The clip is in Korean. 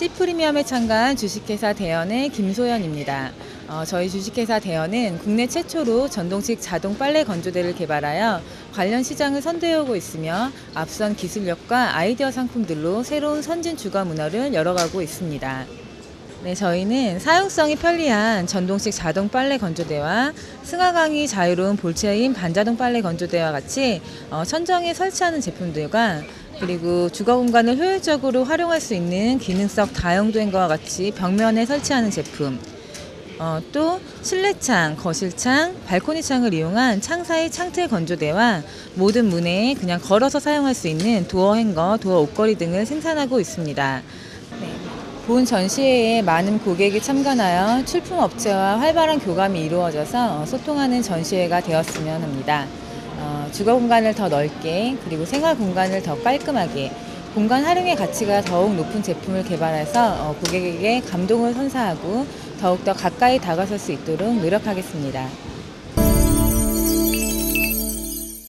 C프리미엄에 참가한 주식회사 대연의 김소연입니다. 어, 저희 주식회사 대연은 국내 최초로 전동식 자동 빨래 건조대를 개발하여 관련 시장을 선도해오고 있으며 앞선 기술력과 아이디어 상품들로 새로운 선진 주거 문화를 열어가고 있습니다. 네, 저희는 사용성이 편리한 전동식 자동 빨래 건조대와 승하강이 자유로운 볼체인 반자동 빨래 건조대와 같이 어, 천정에 설치하는 제품들과 그리고 주거 공간을 효율적으로 활용할 수 있는 기능성 다용도행과 같이 벽면에 설치하는 제품 어, 또 실내창, 거실창, 발코니 창을 이용한 창사의 창틀 건조대와 모든 문에 그냥 걸어서 사용할 수 있는 도어 행거, 도어 옷걸이 등을 생산하고 있습니다. 네. 본 전시회에 많은 고객이 참관하여 출품 업체와 활발한 교감이 이루어져서 소통하는 전시회가 되었으면 합니다. 어, 주거 공간을 더 넓게 그리고 생활 공간을 더 깔끔하게 공간 활용의 가치가 더욱 높은 제품을 개발해서 어, 고객에게 감동을 선사하고 더욱더 가까이 다가설 수 있도록 노력하겠습니다.